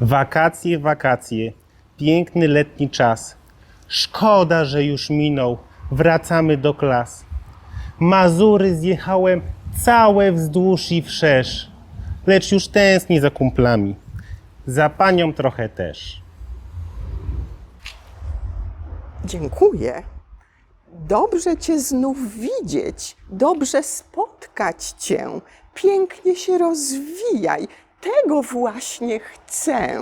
Wakacje, wakacje. Piękny letni czas. Szkoda, że już minął. Wracamy do klas. Mazury zjechałem całe wzdłuż i wszerz. Lecz już tęsknię za kumplami. Za panią trochę też. Dziękuję. Dobrze Cię znów widzieć, dobrze spotkać Cię. Pięknie się rozwijaj. Tego właśnie chcę.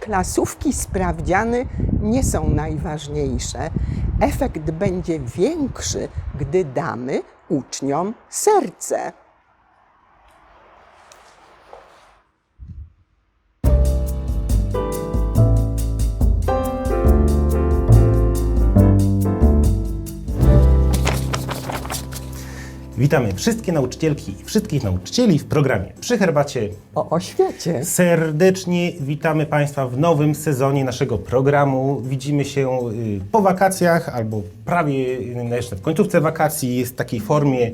Klasówki sprawdziany nie są najważniejsze. Efekt będzie większy, gdy damy uczniom serce. Witamy wszystkie nauczycielki i wszystkich nauczycieli w programie Przy Herbacie. O oświecie. Serdecznie witamy Państwa w nowym sezonie naszego programu. Widzimy się y, po wakacjach albo prawie y, jeszcze w końcówce wakacji. Jest w takiej formie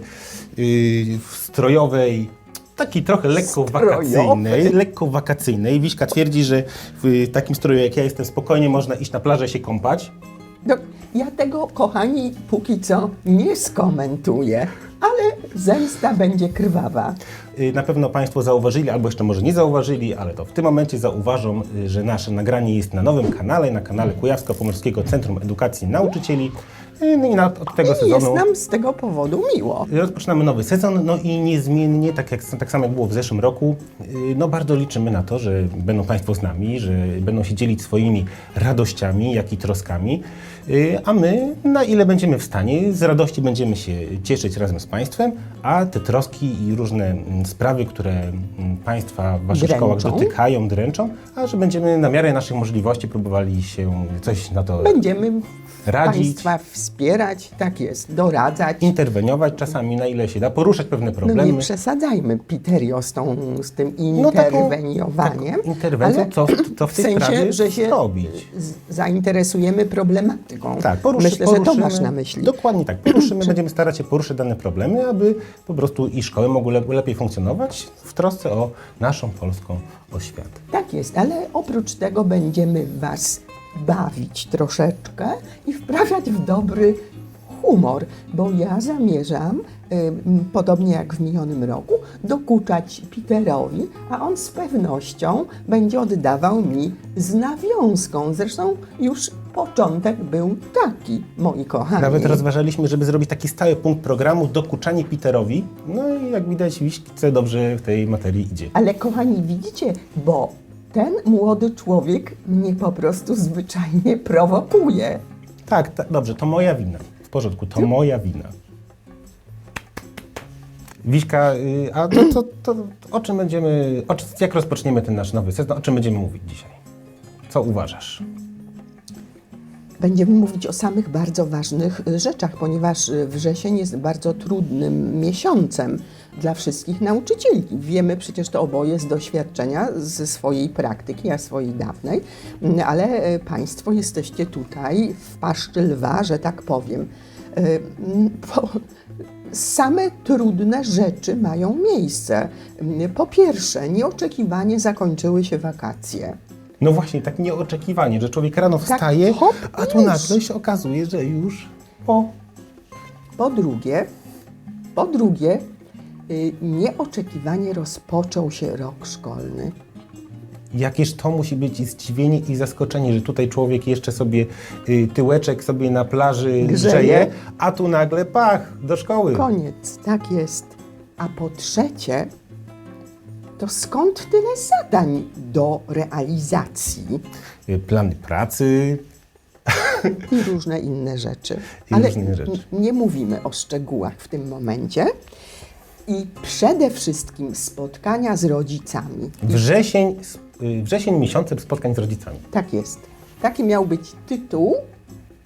y, strojowej, takiej trochę lekko wakacyjnej. Lekko wakacyjnej. Wiśka twierdzi, że w takim stroju jak ja jestem spokojnie można iść na plażę się kąpać. No, ja tego, kochani, póki co nie skomentuję, ale zemsta będzie krwawa. Y, Na pewno Państwo zauważyli, albo jeszcze może nie zauważyli, ale to w tym momencie zauważą, y, że nasze nagranie jest na nowym kanale, na kanale Kujawsko-Pomorskiego Centrum Edukacji Nauczycieli. Y, No i na, od tego I jest sezonu nam z tego powodu miło. rozpoczynamy nowy sezon, no i niezmiennie, tak, jak, tak samo jak było w zeszłym roku, y, no bardzo liczymy na to, że będą Państwo z nami, że będą się dzielić swoimi radościami, jak i troskami, y, a my, na ile będziemy w stanie, z radości będziemy się cieszyć razem z Państwem, a te troski i różne mm, sprawy, które mm, Państwa w Waszych Dręczą. szkołach dotykają, dręczą, a że będziemy na miarę naszych możliwości próbowali się coś na to Będziemy radzić. Państwa wspierać, tak jest, doradzać. interweniować czasami na ile się da, poruszać pewne No problemy. nie przesadzajmy, Piterio, z, tą, z tym No interweniowaniem. taką interwencją, ale co w- co w tej sensie, sprawie że się zrobić. z- zainteresujemy problematyką. Tak, poruszy, Myślę, że to poruszymy- masz na myśli. Dokładnie tak. Poruszymy, będziemy starać się poruszyć dane problemy, aby po prostu i szkoły mogły le- lepiej funkcjonować w trosce o naszą polską oświatę. Tak jest, ale oprócz tego będziemy Was bawić troszeczkę i wprawiać w dobry humor, bo ja zamierzam, ym, podobnie jak w minionym roku, dokuczać Peterowi, a on z pewnością będzie oddawał mi z nawiązką. Zresztą już początek był taki, moi kochani. Nawet rozważaliśmy, żeby zrobić taki stały punkt programu dokuczanie Peterowi. No i jak widać, Wiśce dobrze w tej materii idzie. Ale kochani, widzicie, bo ten młody człowiek mnie po prostu zwyczajnie prowokuje. Tak, tak, dobrze, to moja wina. W porządku, to moja wina. Wiśka, y, a to, to, to o czym będziemy, o, czym- jak rozpoczniemy ten nasz nowy sezon, o czym będziemy mówić dzisiaj? Co uważasz? Będziemy mówić o samych bardzo ważnych y, rzeczach, ponieważ y, wrzesień jest bardzo trudnym miesiącem dla wszystkich nauczycieli. Wiemy przecież to oboje z doświadczenia, ze swojej praktyki, a swojej dawnej, Mm, ale y, Państwo jesteście tutaj w paszczy lwa, że tak powiem. Mm, Po, same trudne rzeczy mają miejsce. Mm, Po pierwsze, nieoczekiwanie zakończyły się wakacje. No właśnie, tak nieoczekiwanie, że człowiek rano Tak, wstaje, hop, a tu nagle się okazuje, że już po Po drugie, po drugie, nieoczekiwanie rozpoczął się rok szkolny. Jakież to musi być i zdziwienie i zaskoczenie, że tutaj człowiek jeszcze sobie y, tyłeczek sobie na plaży Grzeje. grzeje, a tu nagle pach, do szkoły. Koniec, tak jest. A po trzecie, to skąd tyle zadań do realizacji Y, Plany pracy, i różne inne rzeczy. I Ale różne rzeczy. n- nie mówimy o szczegółach w tym momencie. I przede wszystkim spotkania z rodzicami. wrzesień, y, wrzesień miesiącem spotkań z rodzicami. Tak jest. Taki miał być tytuł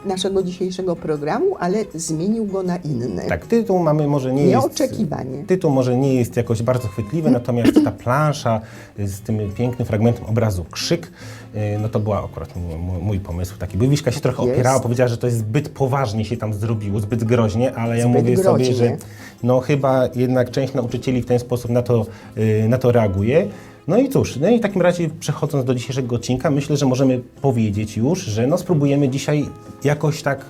naszego dzisiejszego programu, ale zmienił go na inny. Tak, tytuł mamy może nie jest... Nieoczekiwanie. Tytuł może nie jest jakoś bardzo chwytliwy, natomiast ta plansza z tym pięknym fragmentem obrazu Krzyk, y, no to była akurat mój, pomysł taki. Wiśka się trochę jest. opierała, powiedziała, że to jest zbyt poważnie się tam zrobiło, zbyt groźnie, ale ja Zbyt mówię groźnie. sobie, że no chyba jednak część nauczycieli w ten sposób na to, y, na to reaguje. No i cóż, no i w takim razie przechodząc do dzisiejszego odcinka, myślę, że możemy powiedzieć już, że no spróbujemy dzisiaj jakoś tak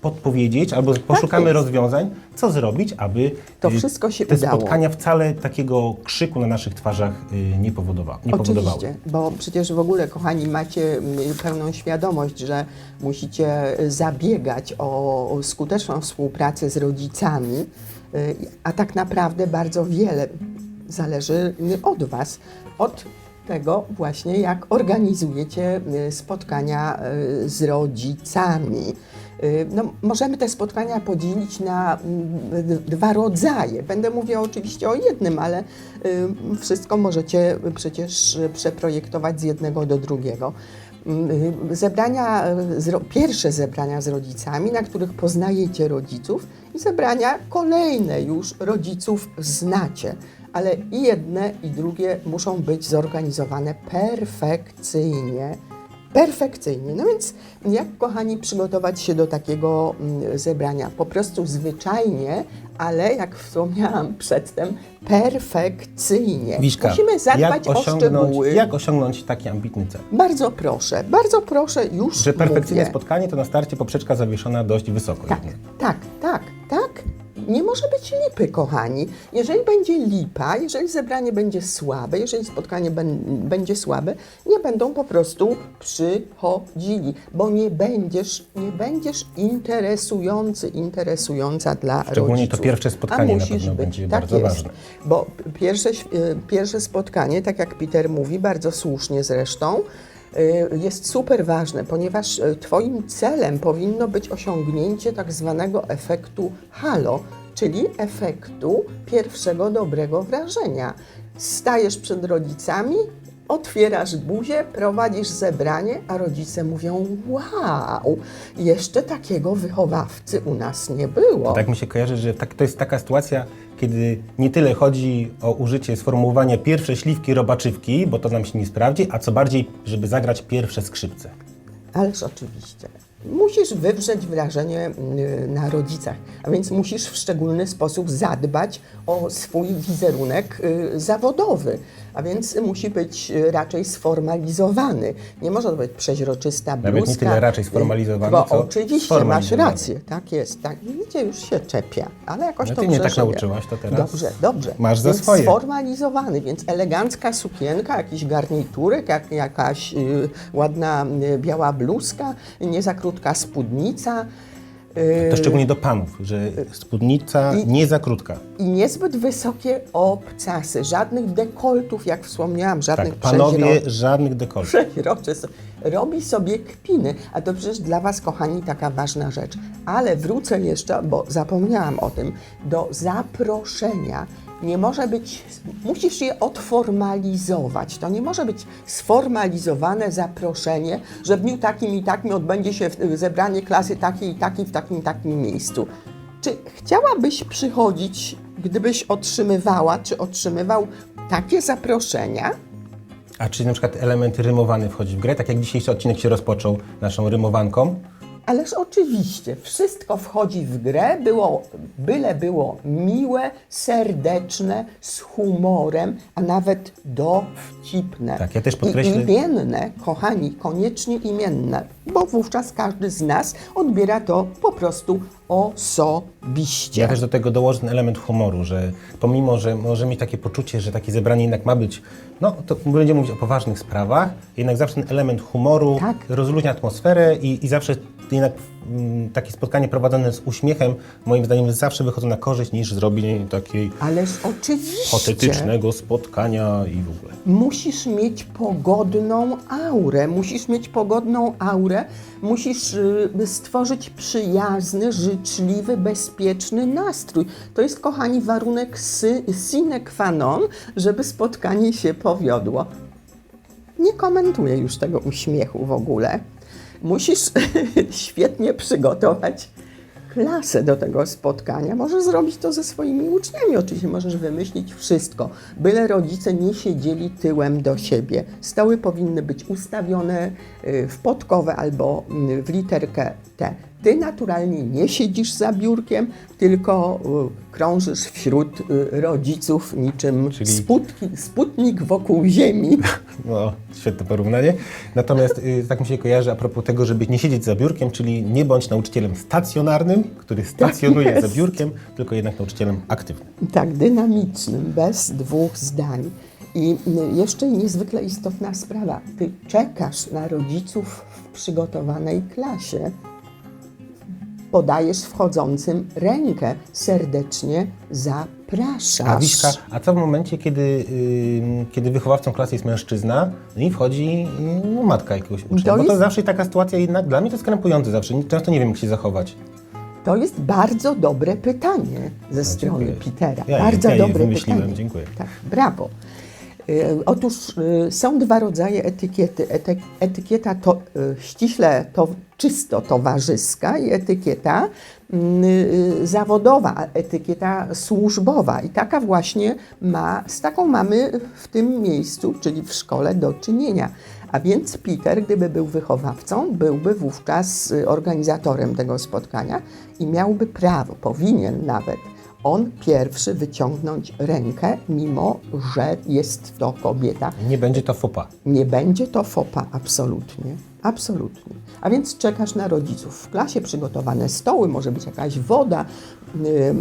podpowiedzieć albo poszukamy jest. rozwiązań, co zrobić, aby To y, wszystko się te udało. spotkania wcale takiego krzyku na naszych twarzach y, nie, powodowa, nie powodowały. Oczywiście, bo przecież w ogóle, kochani, macie mm, pełną świadomość, że musicie zabiegać o skuteczną współpracę z rodzicami, y, a tak naprawdę bardzo wiele zależy y, od Was, od tego właśnie, jak organizujecie y, spotkania y, z rodzicami. Y, No, możemy te spotkania podzielić na mm, dwa rodzaje. Będę mówiła oczywiście o jednym, ale wszystko możecie przecież przeprojektować z jednego do drugiego. Y, Zebrania, y, pierwsze zebrania z rodzicami, na których poznajecie rodziców, i zebrania kolejne już rodziców znacie. Ale i jedne, i drugie muszą być zorganizowane perfekcyjnie perfekcyjnie. No więc jak, kochani, przygotować się do takiego mm, zebrania? Po prostu zwyczajnie, ale jak wspomniałam przedtem, perfekcyjnie. Wiśka, Musimy zadbać jak o szczegóły. jak osiągnąć taki ambitny cel? Bardzo proszę, bardzo proszę, już Że perfekcyjne mówię. spotkanie to na starcie poprzeczka zawieszona dość wysoko. Tak, jednak. tak. Nie może być lipy, kochani. Jeżeli będzie lipa, jeżeli zebranie będzie słabe, jeżeli spotkanie będzie słabe, nie będą po prostu przychodzili, bo nie będziesz, nie będziesz interesujący, interesująca dla Szczególnie rodziców. to pierwsze spotkanie A na pewno być, będzie tak bardzo jest, ważne. Bo pierwsze, pierwsze spotkanie, tak jak Peter mówi, bardzo słusznie zresztą, jest super ważne, ponieważ y, Twoim celem powinno być osiągnięcie tak zwanego efektu halo, czyli efektu pierwszego dobrego wrażenia. Stajesz przed rodzicami, otwierasz buzię, prowadzisz zebranie, a rodzice mówią: Wow, jeszcze takiego wychowawcy u nas nie było. Tak mi się kojarzy, że tak, to jest taka sytuacja, kiedy nie tyle chodzi o użycie sformułowania pierwsze śliwki robaczywki, bo to nam się nie sprawdzi, a co bardziej, żeby zagrać pierwsze skrzypce. Ależ oczywiście. Musisz wywrzeć wrażenie y, na rodzicach, a więc musisz w szczególny sposób zadbać o swój wizerunek y, zawodowy, a więc musi być y, raczej sformalizowany. Nie może to być przeźroczysta bluzka. Nawet nie tyle raczej sformalizowany, Bo oczywiście, masz rację, tak jest. Tak. Widzicie, już się czepia, ale jakoś No to ty mnie tak nauczyłaś, to teraz Dobrze, dobrze. masz za więc swoje. Sformalizowany, więc elegancka sukienka, jakiś garniturek, jak, jakaś y, ładna y, biała bluzka, nie za krótka spódnica. Y, To szczególnie do panów, że spódnica I- nie za krótka. I niezbyt wysokie obcasy, żadnych dekoltów, jak wspomniałam, Tak, żadnych panowie, przeźro- żadnych dekoltów. Robi sobie kpiny, a to przecież dla Was, kochani, taka ważna rzecz. Ale wrócę jeszcze, bo zapomniałam o tym, do zaproszenia. Nie może być, musisz je odformalizować. To nie może być sformalizowane zaproszenie, że w dniu takim i takim odbędzie się zebranie klasy takiej i takiej w takim i takim miejscu. Czy chciałabyś przychodzić, gdybyś otrzymywała, czy otrzymywał takie zaproszenia? A czy na przykład element rymowany wchodzi w grę? Tak jak dzisiejszy odcinek się rozpoczął naszą rymowanką, Ależ oczywiście, wszystko wchodzi w grę, było, byle było miłe, serdeczne, z humorem, a nawet dowcipne. Tak, ja też podkreślę- I imienne, kochani, koniecznie imienne, bo wówczas każdy z nas odbiera to po prostu osobiście. Ja też do tego dołożę ten element humoru, że pomimo, że może mieć takie poczucie, że takie zebranie jednak ma być, no to będziemy mówić o poważnych sprawach, jednak zawsze ten element humoru Tak. rozluźnia atmosferę i, i zawsze jednak mm, takie spotkanie prowadzone z uśmiechem, moim zdaniem zawsze wychodzą na korzyść niż zrobienie takiej Ależ oczywiście. patetycznego spotkania i w ogóle. Musisz mieć pogodną aurę, musisz mieć pogodną aurę, musisz y, stworzyć przyjazny, życzliwy, bezpieczny nastrój. To jest, kochani, warunek sine qua non, żeby spotkanie się powiodło. Nie komentuję już tego uśmiechu w ogóle. Musisz świetnie przygotować klasę do tego spotkania. Możesz zrobić to ze swoimi uczniami. Oczywiście możesz wymyślić wszystko, byle rodzice nie siedzieli tyłem do siebie. Stoły powinny być ustawione y, w podkowę albo y, w literkę T. Ty naturalnie nie siedzisz za biurkiem, tylko y, krążysz wśród y, rodziców niczym Czyli- sputki, sputnik wokół Ziemi. No, świetne porównanie. Natomiast y, tak mi się kojarzy a propos tego, żeby nie siedzieć za biurkiem, czyli nie bądź nauczycielem stacjonarnym, który stacjonuje za Tak jest. biurkiem, tylko jednak nauczycielem aktywnym. tak dynamicznym, bez dwóch zdań. I jeszcze niezwykle istotna sprawa. Ty czekasz na rodziców w przygotowanej klasie. Podajesz wchodzącym rękę, serdecznie zapraszasz. A Wiśka, a co w momencie, kiedy, y, kiedy wychowawcą klasy jest mężczyzna no i wchodzi no, matka jakiegoś ucznia? To Bo to jest- zawsze taka sytuacja jednak, dla mnie to jest krępujące zawsze. Często nie wiem, jak się zachować. To jest bardzo dobre pytanie ze strony dziękuję. Petera. Ja je- bardzo ja je dobre wymyśliłem, pytanie. dziękuję. Tak, brawo. Y, Otóż y, są dwa rodzaje etykiety. Ety- Etykieta to y, ściśle to, czysto towarzyska i etykieta mm, zawodowa, etykieta służbowa. I taka właśnie ma, z taką mamy w tym miejscu, czyli w szkole do czynienia. A więc Peter, gdyby był wychowawcą, byłby wówczas organizatorem tego spotkania i miałby prawo, powinien nawet on pierwszy wyciągnąć rękę, mimo że jest to kobieta. Nie będzie to fopa. Nie będzie to fopa, absolutnie. Absolutnie. A więc czekasz na rodziców. W klasie przygotowane stoły, może być jakaś woda,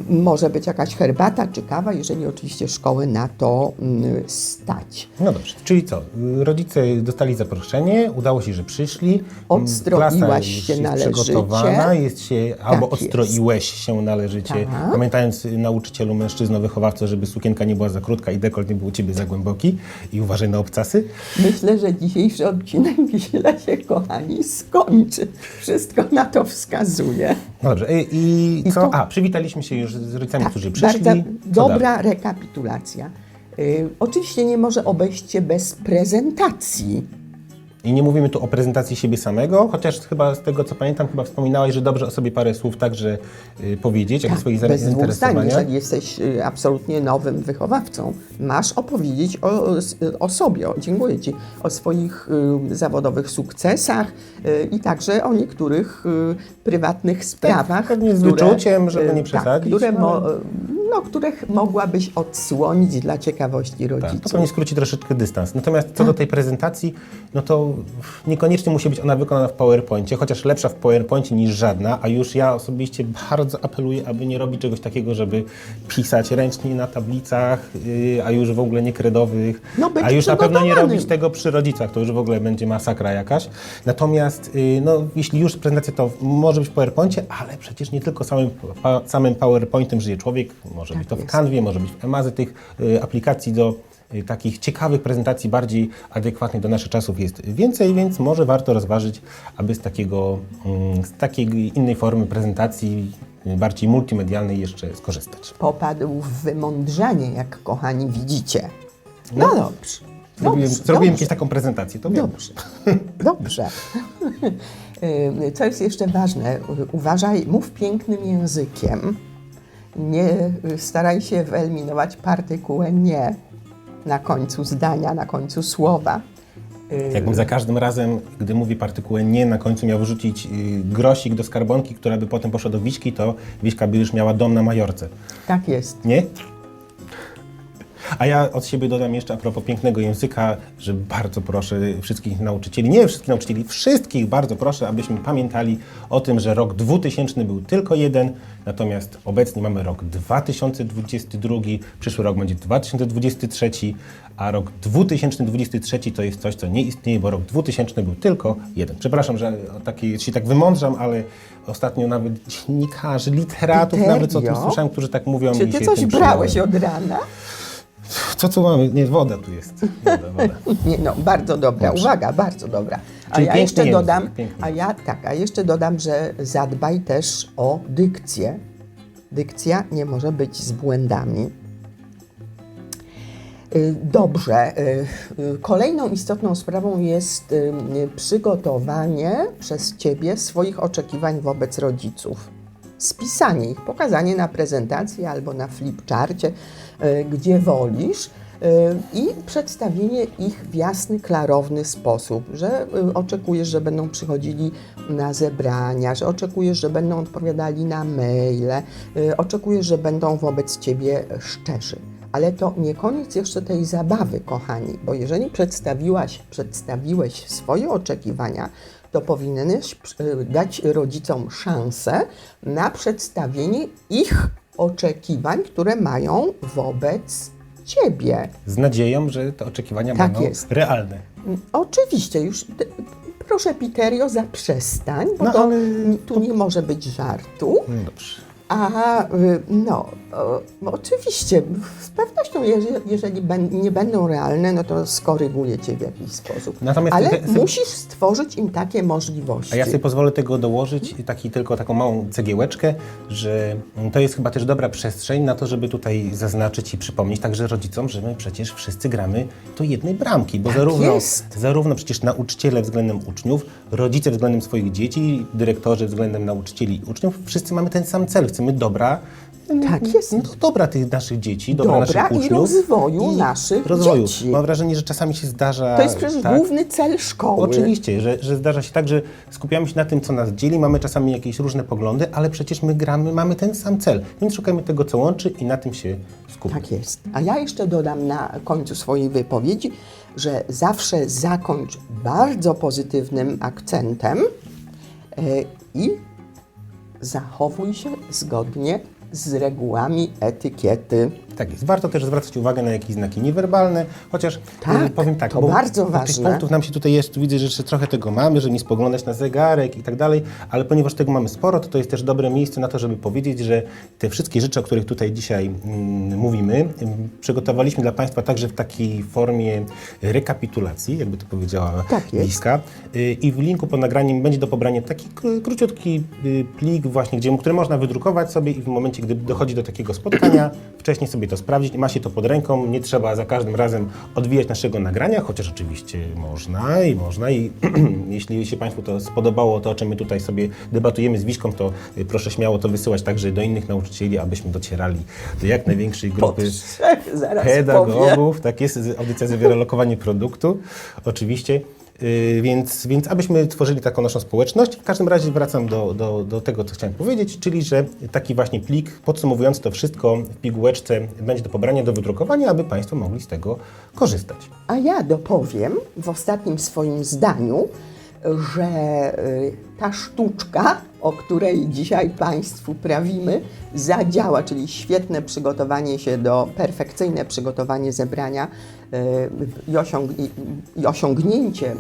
może być jakaś herbata czy kawa, jeżeli oczywiście szkoły na to y, stać. No dobrze, czyli co? Y, Rodzice dostali zaproszenie, udało się, że przyszli. Odstroiłaś klasa się jest należycie. przygotowana, jest się, albo jest. odstroiłeś się należycie, Tak. pamiętając y, nauczycielu, mężczyzno, wychowawco, żeby sukienka nie była za krótka i dekolt nie był u Ciebie za głęboki i uważaj na obcasy. Myślę, że dzisiejszy odcinek źle się, kochani, skończy. Wszystko na to wskazuje. No dobrze, i, i I co? to- A, przywitaliśmy się już z rodzicami, którzy bardzo przyszli. Co dobra dalej? rekapitulacja. Y, oczywiście nie może obejść się bez prezentacji. I nie mówimy tu o prezentacji siebie samego, chociaż chyba z tego co pamiętam, chyba wspominałaś, że dobrze o sobie parę słów także y, powiedzieć, jak swoich Tak, bez dwóch zdań, zainteresowania. jeżeli jesteś y, absolutnie nowym wychowawcą, masz opowiedzieć o, o sobie, o, dziękuję Ci, o swoich y, zawodowych sukcesach y, i także o niektórych y, prywatnych sprawach. pewnie z wyczuciem, żeby y, nie przesadzić, Tak, które, mo, ale- no, których mogłabyś odsłonić dla ciekawości Tak, to rodziców. pewnie skróci troszeczkę dystans. Natomiast co do tej prezentacji, no to niekoniecznie musi być ona wykonana w PowerPoincie, chociaż lepsza w PowerPoincie niż żadna, a już ja osobiście bardzo apeluję, aby nie robić czegoś takiego, żeby pisać ręcznie na tablicach, yy, a już w ogóle nie kredowych, No, a już na pewno nie robić tego przy rodzicach, to już w ogóle będzie masakra jakaś. Natomiast yy, no, jeśli już prezentacja to może być w PowerPoincie, ale przecież nie tylko samym, pa, samym PowerPointem żyje człowiek, może być to w jest. Canwie, może być w Emazy tych y, aplikacji do y, takich ciekawych prezentacji, bardziej adekwatnych do naszych czasów jest więcej, więc może warto rozważyć, aby z, takiego, mm, z takiej innej formy prezentacji, y, bardziej multimedialnej jeszcze skorzystać. Popadł w wymądrzenie, jak kochani widzicie. No, dobrze. Zrobiłem, Dobrze, zrobiłem dobrze. taką prezentację, to wiem. Dobrze, dobrze. Co jest jeszcze ważne, uważaj, mów pięknym językiem. Nie y, staraj się wyeliminować partykułę nie na końcu zdania, na końcu słowa. Y, Jakbym za każdym razem, gdy mówi partykułę nie, na końcu miał wrzucić y, grosik do skarbonki, która by potem poszła do Wiśki, to Wiśka by już miała dom na Majorce. Tak jest. Nie? A ja od siebie dodam jeszcze a propos pięknego języka, że bardzo proszę wszystkich nauczycieli, nie wszystkich nauczycieli, wszystkich bardzo proszę, abyśmy pamiętali o tym, że rok 2000 był tylko jeden, natomiast obecnie mamy rok 2022, przyszły rok będzie 2023, a rok 2023 to jest coś, co nie istnieje, bo rok 2000 był tylko jeden. Przepraszam, że o takie, się tak wymądrzam, ale ostatnio nawet dziennikarzy, literatów Serio? nawet o tym słyszałem, którzy tak mówią. Czy ty coś brałeś od rana? Co tu mamy? Nie, woda tu jest. Woda, woda. Nie, no, bardzo dobra, Dobrze. uwaga, bardzo dobra. A Czyli ja piękny jeszcze język, dodam, piękny a ja tak, a jeszcze dodam, że zadbaj też o dykcję. Dykcja nie może być z błędami. Y, Dobrze. y, y, Kolejną istotną sprawą jest y, y, przygotowanie przez Ciebie swoich oczekiwań wobec rodziców. Spisanie ich, pokazanie na prezentacji albo na flipcharcie, y, gdzie wolisz. i przedstawienie ich w jasny, klarowny sposób, że y, oczekujesz, że będą przychodzili na zebrania, że oczekujesz, że będą odpowiadali na maile, oczekujesz, że będą wobec ciebie szczerzy. Ale to nie koniec jeszcze tej zabawy, kochani, bo jeżeli przedstawiłaś, przedstawiłeś swoje oczekiwania, to powinieneś y, dać rodzicom szansę na przedstawienie ich oczekiwań, które mają wobec ciebie. Z nadzieją, że te oczekiwania Tak będą jest. realne. Mm, Oczywiście, już proszę Piterio, zaprzestań, bo No, to, ale tu nie może być żartu. No dobrze. A y, no, oczywiście, z pewnością, jeżeli, nie będą realne, no to skoryguję cię w jakiś sposób. Natomiast Ale te- musisz stworzyć im takie możliwości. A ja sobie pozwolę tego dołożyć, taki, tylko taką małą cegiełeczkę, że to jest chyba też dobra przestrzeń na to, żeby tutaj zaznaczyć i przypomnieć także rodzicom, że my przecież wszyscy gramy do jednej bramki, bo Tak zarówno, jest. zarówno przecież nauczyciele względem uczniów, rodzice względem swoich dzieci, dyrektorzy względem nauczycieli i uczniów, wszyscy mamy ten sam cel, chcemy dobra Tak jest. no, dobra tych naszych dzieci, dobra, Dobra naszych i uczniów. rozwoju naszych rozwoju. dzieci. Mam wrażenie, że czasami się zdarza... To jest przecież tak, główny cel szkoły. Oczywiście, że, że zdarza się tak, że skupiamy się na tym, co nas dzieli, mamy czasami jakieś różne poglądy, ale przecież my gramy, mamy ten sam cel, więc szukajmy tego, co łączy i na tym się skupmy. Tak jest. A ja jeszcze dodam na końcu swojej wypowiedzi, że zawsze zakończ bardzo pozytywnym akcentem e, i zachowuj się zgodnie z regułami etykiety. Tak jest. Warto też zwracać uwagę na jakieś znaki niewerbalne, chociaż Tak, e, powiem tak, to bo, bardzo ważne. tych punktów nam się tutaj jest, widzę, że jeszcze trochę tego mamy, że nie spoglądać na zegarek i tak dalej, ale ponieważ tego mamy sporo, to to jest też dobre miejsce na to, żeby powiedzieć, że te wszystkie rzeczy, o których tutaj dzisiaj mm, mówimy, ym, przygotowaliśmy dla Państwa także w takiej formie rekapitulacji, jakby to powiedziała Tak jest. Liska. Y, I w linku pod nagraniem będzie do pobrania taki kró- króciutki y, plik właśnie, gdzie, który można wydrukować sobie i w momencie, gdy dochodzi do takiego spotkania, wcześniej sobie to sprawdzić. Ma się to pod ręką, nie trzeba za każdym razem odwijać naszego nagrania, chociaż oczywiście można i można i jeśli się Państwu to spodobało, to o czym my tutaj sobie debatujemy z Wiśką, to y, proszę śmiało to wysyłać także do innych nauczycieli, abyśmy docierali do jak największej grupy zaraz powiem. pedagogów, tak jest, audycja zawiera lokowanie produktu, oczywiście. Yy, więc, więc abyśmy tworzyli taką naszą społeczność. W każdym razie wracam do, do, do tego, co chciałem powiedzieć, czyli że taki właśnie plik podsumowujący to wszystko w pigułeczce będzie do pobrania, do wydrukowania, aby Państwo mogli z tego korzystać. A ja dopowiem w ostatnim swoim zdaniu, że y, ta sztuczka, o której dzisiaj Państwu prawimy, zadziała, czyli świetne przygotowanie się do, perfekcyjne przygotowanie zebrania y, i, osiąg, i, osiągnięcie y,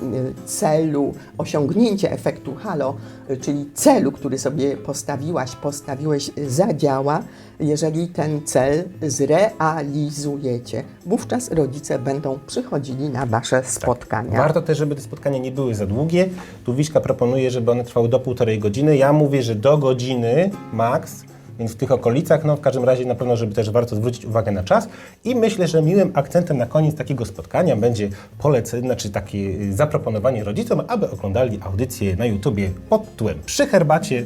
celu, osiągnięcie efektu halo, y, czyli celu, który sobie postawiłaś, postawiłeś, y, zadziała, jeżeli ten cel zrealizujecie. Wówczas rodzice będą przychodzili na Wasze spotkania. Warto też, żeby te spotkania nie były za długie. Tu Wiśka proponuje, żeby one trwały do półtorej godziny. Ja mówię, że do godziny max, więc w tych okolicach, no w każdym razie na pewno, żeby też warto zwrócić uwagę na czas. I myślę, że miłym akcentem na koniec takiego spotkania będzie polecenie, znaczy takie y, zaproponowanie rodzicom, aby oglądali audycję na YouTubie pod tytułem Przy herbacie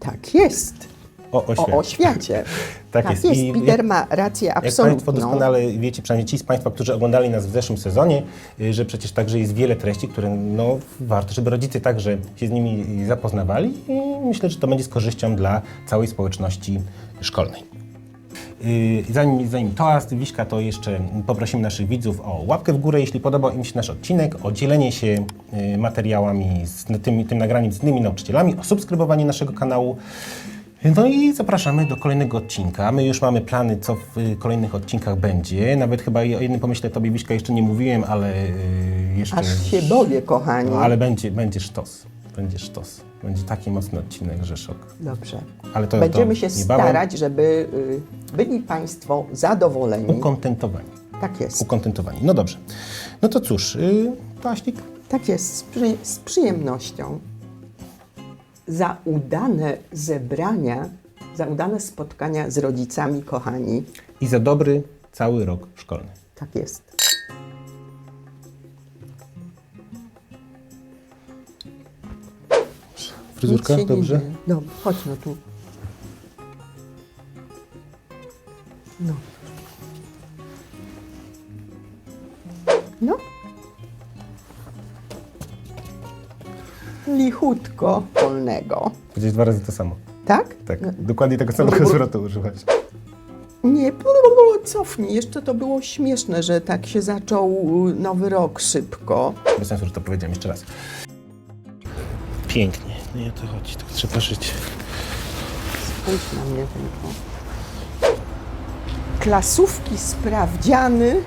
Tak jest. O oświacie. O oświacie. Tak jest. I Peter jak- ma rację Jak absolutną. Państwo doskonale wiecie, przynajmniej ci z Państwa, którzy oglądali nas w zeszłym sezonie, y, że przecież także jest wiele treści, które no, warto, żeby rodzice także się z nimi zapoznawali i myślę, że to będzie z korzyścią dla całej społeczności szkolnej. Y, Zanim, zanim toast, Wiśka, to jeszcze poprosimy naszych widzów o łapkę w górę, jeśli podobał im się nasz odcinek, o dzielenie się y, materiałami z tym, tym nagraniem z innymi nauczycielami, o subskrybowanie naszego kanału. No i zapraszamy do kolejnego odcinka. My już mamy plany, co w kolejnych odcinkach będzie. Nawet chyba o jednym pomyśle Tobie, Wiśka, jeszcze nie mówiłem, ale y, jeszcze... Aż się boję, kochani. No, ale będzie, będzie sztos. Będzie sztos. Będzie taki mocny odcinek, że szok. Dobrze. Ale to, Będziemy to się niebawem. starać, żeby y, byli Państwo zadowoleni. Ukontentowani. Tak jest. Ukontentowani. No dobrze. No to cóż, yy, Paśnik, Tak jest, z, przy, z przyjemnością. Za udane zebrania, za udane spotkania z rodzicami, kochani. i za dobry cały rok szkolny. Tak jest. Fryzurka, Nic się nie dobrze? dzieje. Dobrze, chodź no tu. No. No. Lichutko polnego. Powiedzieć dwa razy to samo. Tak? Tak, No, dokładnie tego samego Dobra. zwrotu użyłaś. Nie, cofnij. Jeszcze to było śmieszne, że tak się zaczął nowy rok szybko. Bez sensu, że to powiedziałem jeszcze raz. Pięknie, no i o to chodzi, tak trzeba żyć. Spójrz na mnie tylko. Klasówki sprawdziany